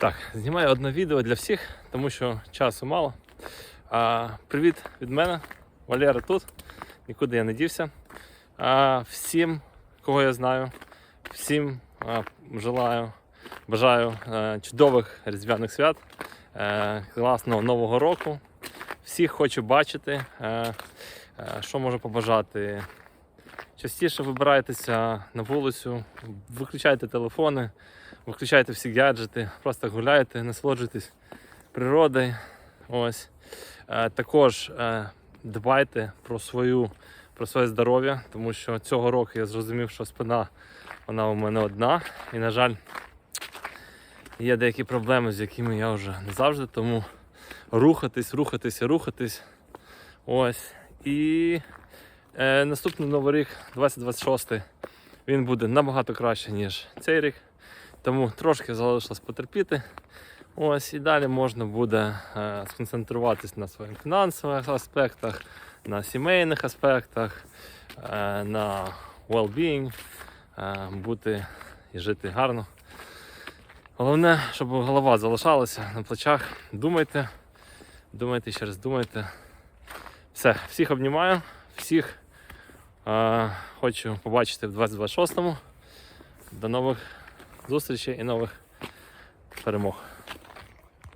Так, знімаю одне відео для всіх, тому що часу мало. А, привіт від мене. Валера тут. Нікуди я не дівся. А, всім, кого я знаю, всім а, желаю, бажаю е, чудових різдвяних свят, е, класного нового року. Всіх хочу бачити. Е, е, що можу побажати? Частіше вибирайтеся на вулицю, виключайте телефони, виключайте всі гаджети, просто гуляйте, насолоджуйтесь природою. Ось. Е, також е, дбайте про свою, про своє здоров'я, тому що цього року я зрозумів, що спина вона у мене одна. І, на жаль, є деякі проблеми, з якими я вже не завжди, тому рухатись, рухатись рухатись. Ось. І е, наступний новий рік, 2026, він буде набагато краще, ніж цей рік. Тому трошки залишилось потерпіти. Ось і далі можна буде е, сконцентруватись на своїх фінансових аспектах, на сімейних аспектах, е, на well-being, е, бути і жити гарно. Головне, щоб голова залишалася на плечах. Думайте, думайте ще раз думайте. Все, всіх обнімаю, всіх хочу побачити в 2026-му. До нових зустрічей і нових перемог.